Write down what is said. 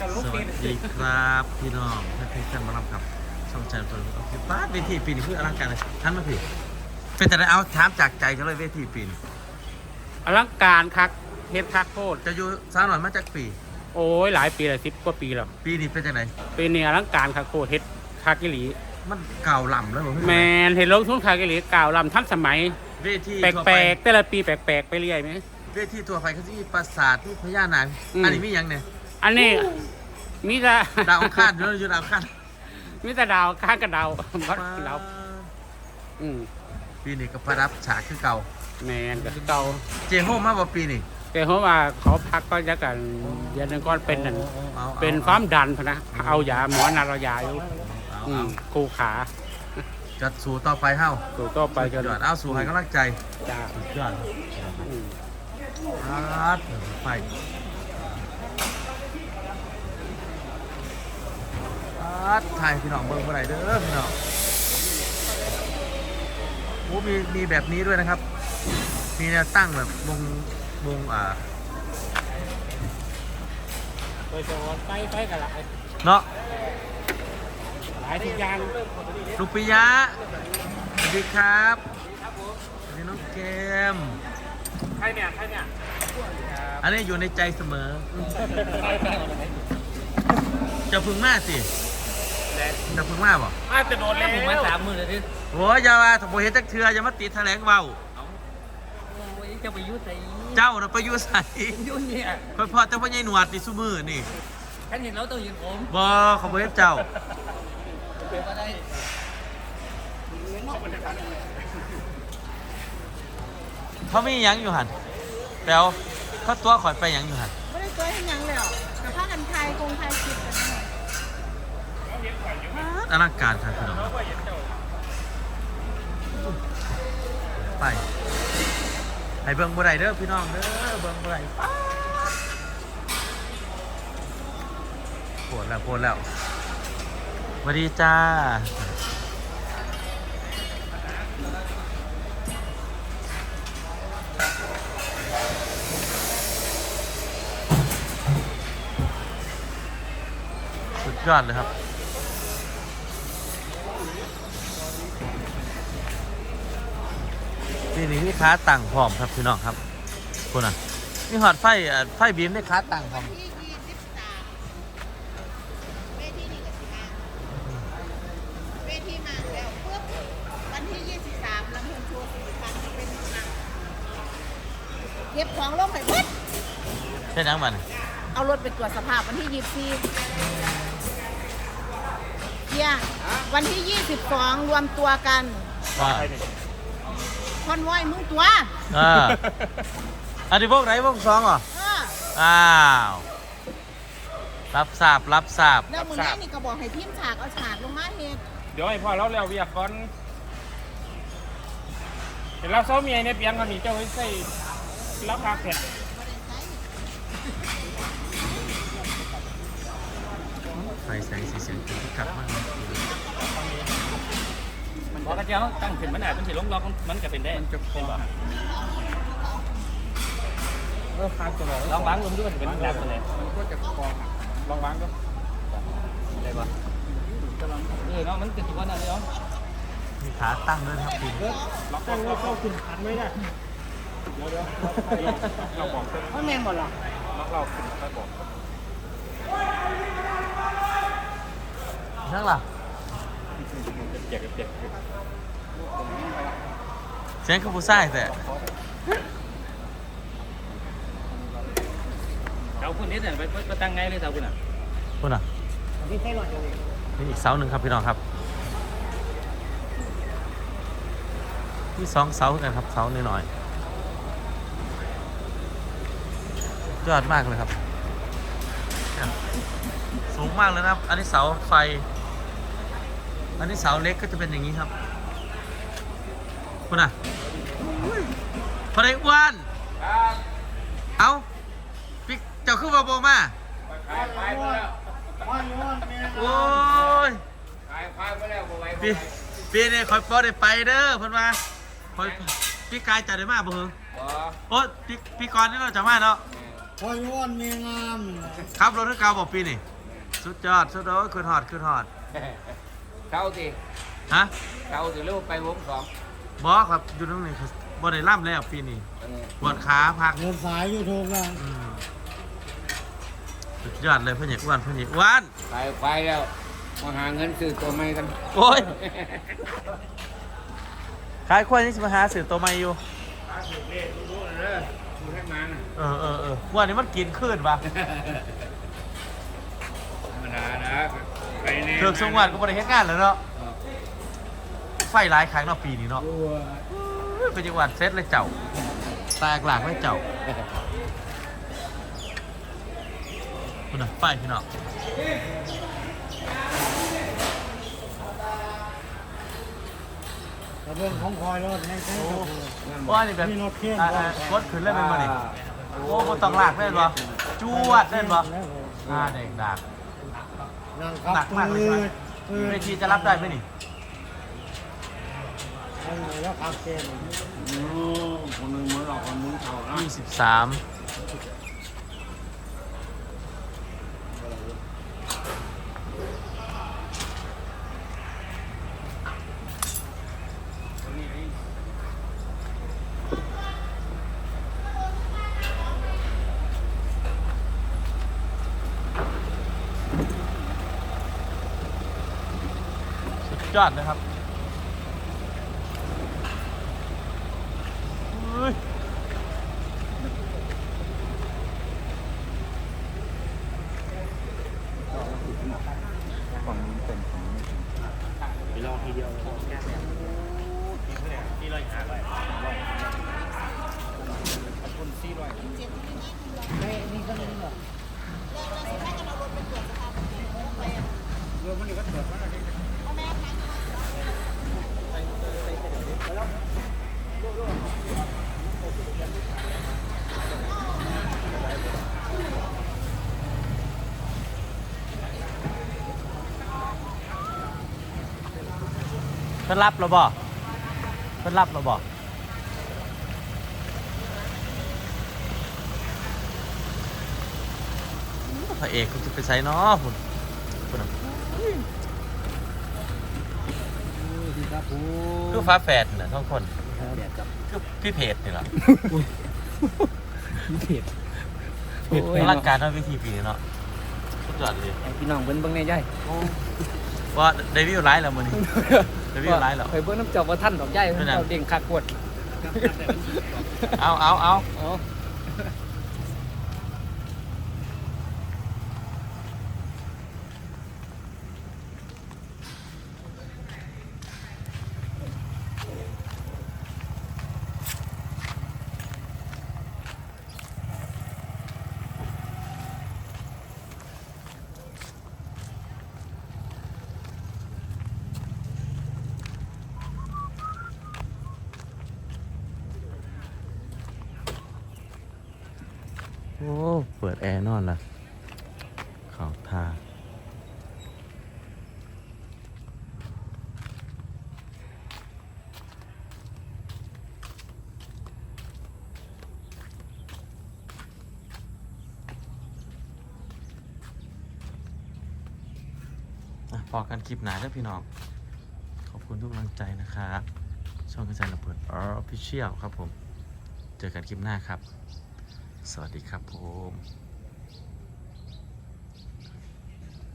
สลุกวัตีสดีครับพี่น้องท่านพี่ท่านมารับครับช่องแชร์ตัวโอเคป้าดเวทีปีนี้คืออลังการเลยท่านมาพี่เป็นแต่ได้เอาถามจากใจเขาเลยเวทีปีนี้อลังการคักเฮ็ดคักโคตรจะอยู่สาวหน่อยมาจากปี โอ้ยหลายปีแล้วสิบกว่าปีแล้วปีนี้เป็นจังไหนปีนี้อลังการคักโคตรเฮ็ดคักกิหลีมันเก่าล่ำแล้วผมแมนเห็นลงทุนคักกิหลีกล่าวลำทันสมัยเวทีแทั่วปไปลกๆแต่ละปีแปลกๆไปเรื่อยไหม เวทีทั่วไปเขาจะมีปราสาทที่พญานาคอืม อันนี้มีหยังเนี่ยอันนี้มีแต่ดาวอังคารอยู่อยู่ดาวอังคารมีแต่ดาวข้างกับดาววัดดาวอืมปีนี้ก็ประดับฉากคือเก่า แมนก็คือเก่าเจโฮมมาบ่ปีนี้แต่เพราะว่าเขาพักก็จะกันเดือนหนึงก็เป็นนั่นอาๆเป็นความดันพะนะเอายาหมอนาเรายาอยู่เอาอืเอามครูขาจัดสู่ต่อไปเฮ้าสู่ต่อไปจสุนดยอดเอาสู่ให้กำลังใจจ้า สุดยอดอืม อาดไฟอาดถ่ายพี่น้องเบิ่งเมื่อไหร่เด้อพี่น้องโอ้มีมีแบบนี้ด้วยนะครับ มีแนวตั้งแบบวงวงอ่าโดยเฉพาะไปไปกันหลายเนาะหลายทุกอย่างลูกปิยะสวัสดีครับสวัสดีน้องเกม ใครเนี่ยใครเนี่ยอันนี้อยู่ในใจเสมอ จะพึงมาสิ จะพึงมาบ่อาจจะโดนแล้วผมมาสามมือเลยดิโอ้ยอย่าว่าถ้าบ่เห็นจักเทืออย่ามาติดแถลงเว้าจะไปยุ่งใส่เจ้าน่ะไปอยู่ไสยุ่งเนี่ยค่อยพอแต่พ่อใหญ่หนวดนี่ซุมือนี่ท่านเห็นแล้วต้องยืนผมบ่เขาบ่เห็นเจ้า เป็นก็ได้เขามีหยังอยู่หั่นแปลวเขาตัวข่อยไปหยังอยู่หั่นไม่ได้เคยให้หยังเลยหรอกแต่พากันไทยคงไทยคิดกันหน่อยอลังการครับพี่น้องไปให้เบิ่งบ่ได้เด้อพี่น้องเด้อเบิ่งบ่ได้ป๊าดปวดแล้วปวดแล้วสวัสดีจ้า สุดยอดเลยครับ นี่นี่มีค้าต่างพร้อมครับพี่น้องครับคุณอะมีหอดไฟอะไฟบีมได้ค้าต่างพร้อมที่ยี่สิบสามเวทีนี้ก็สิมาเวทีมาแล้วปุ๊บวันที่ยี่สิบสามลำเพลินโชว์สิบพันเป็นหนักเก็บของลงไปปุ๊บใช่นังมัน เอารถไปตรวจสภาพวันที่ยี่สิบสี่เที่ ยงวันที่ยี่สิบสองรวมตัวกันว่าคอนวอยมึงตัวอ่าอันนี้พวกไหนพวกสองเหรอ เอออ้าว รับทราบ รับทราบ แล้วมึงได้นี่ก็บอกให้ทีมฉากเอาฉากลงมาเฮ็ดเดี๋ยวให้พ่อเราแล้วเวียกก่อนเห็นเราเศร้าเมียในเปียงเขาหนีเจ้าไว้ใส่รับคาเผ็ด ไฟแสงสีเสียงคือกัดมากนะบอกกระเจ้าตั้งขึ้นมันอาจมันสิลงล็อกมันก็เป็นได้มันจะเป็นบ่เออคาจะบอกลองวางลงด้วยมันจะเป็นแบบอะไรมันก็จะคอหักลองวางดูได้บ่เออเนาะมันติดตัวนั่นเลยเนาะมีขาตั้งด้วยนะครับคุณล็อกต้องเข้าขึ้นขันไม่ได้เดี๋ยวเดี๋ยวเราบอกเส้นว่าแม่นบ่ล่ะล็อกเราขึ้นค่อยบอก นั่งล่ะเจ็บเจ็บเสียงคือผู้ชายแต่เอาคุณนี่เนี่ยไปไปตั้งไงเลยเสาคุณอะคุณอะนี่ใช่หน่อยนี่อีกเสาหนึ่งครับพี่น้องครับที่สองเสาคือกันครับเสาหน่อยๆยอดมากเลยครับ สูงมากเลยนะครับ อันนี้เสาไฟ อันนี้เสาเล็กก็จะเป็นอย่างนี้ครับคุณอะพอได้อ้วนเอาพี่เจ้าคือว่าโบมาโอ้ยปีปีนี้คอยปอได้ไปเด้อเพิ่นว่าคอยพี่กายจะได้มาบ่เหรอโอ้พี่พี่กรณ์นี่เราจะมาเนาะพอยวนเมียงามขับรถให้เกาบอกปีนี่สุดยอดสุดยอดขึ้นฮอดขึ้นฮอด เข้าสิฮะเข้าสิลูกไปวงสองบอครับอยู่ตรงนี้ครับบ่ได้ล่ำแล้วปีนี้เออปวดขาพักเงินสายอยู่ถูกนะอืมสุดยอดเลยพ่อใหญ่อ้วนพ่อใหญ่อ้วนไปไปแล้วมาหาเงินซื้อตัวใหม่กันโอ้ยขายควายนี่สิมาหาสื่อตัวใหม่อยู่ถูกเลขรู้ๆเลยถูกให้มาน่ะเออเออเออวันนี้มันกินขึ้นปะ ธรรมดานะไปแน่เถือกสงวันก็บริเฮ็ดงานแล้วเนาะเออไฟหลายครั้งเนาะปีนี้เนาะดูว่าเอ้ยเป็นจังหวัดเซตเลยเจ้าแตกหลากเลยเจ้าคุณน่ะไฟพี่น้องแต่เรื่องของคอยรถให้ใช้กับว่านี่แบบนี่รถเข็นอ่าอ่ารถขึ้นเล่นเป็นมาดิโอ้บ่ต้องลากเล่นบ่จวดเล่นบ่อ่าเด็กดัก นั่งขับหนักมากเลยปืใช่ไหมดปืดเวทีจะรับได้ไหมนี่เอาแล้วขับเต็มอืมคนหนึงเหมือนหลอกคนหนึงเขานะ ยี่สิบสาม ยอดนะครับเฮ้ยฝั่งนี้เป็นของไปลองทีเดียวแก้แบบที่เราหาไปขอบคุณซี่ด้วยเจ็ดที่นี่คือเราไม่นี่ก็นี่เหรอเราเราสิให้กันเอารถไปตรวจสภาพรวมมันก็เถิดมากเลยพ่อแม่าง เพิ่นรับเราบ่เพิ่นรับเราบ่พระเอกคุณจะไปใส่เนาะคุณคุณ ครับผคือฟ้าแฝดนี่แหละสองคนแดดกับคือพี่เพจนี่แหละเผ็ดอลังการเนาะวิธีปีนี้เนาะสุดยอดเลยพี่น้องเบิ้งเบิ้งในใจว่าได้วิวไลฟ์แล้วมื้อนี้ได้วิวไลฟ์แล้ว เคยเบิ้งน้ำเจับว่าท่านดอกใหญ่เป็นไงเราเด้งคักกวด เอาเอาเอาอ๋อโอ้ เปิดแอร์นอนละเขาทาพอกันคลิปหนาเด้อพี่น้อง ขอบคุณทุกกำลังใจนะครับ ช่องกระจายระเบิดออฟฟิเชียลครับผม เจอกันคลิปหน้าครับ สวัสดีครับผม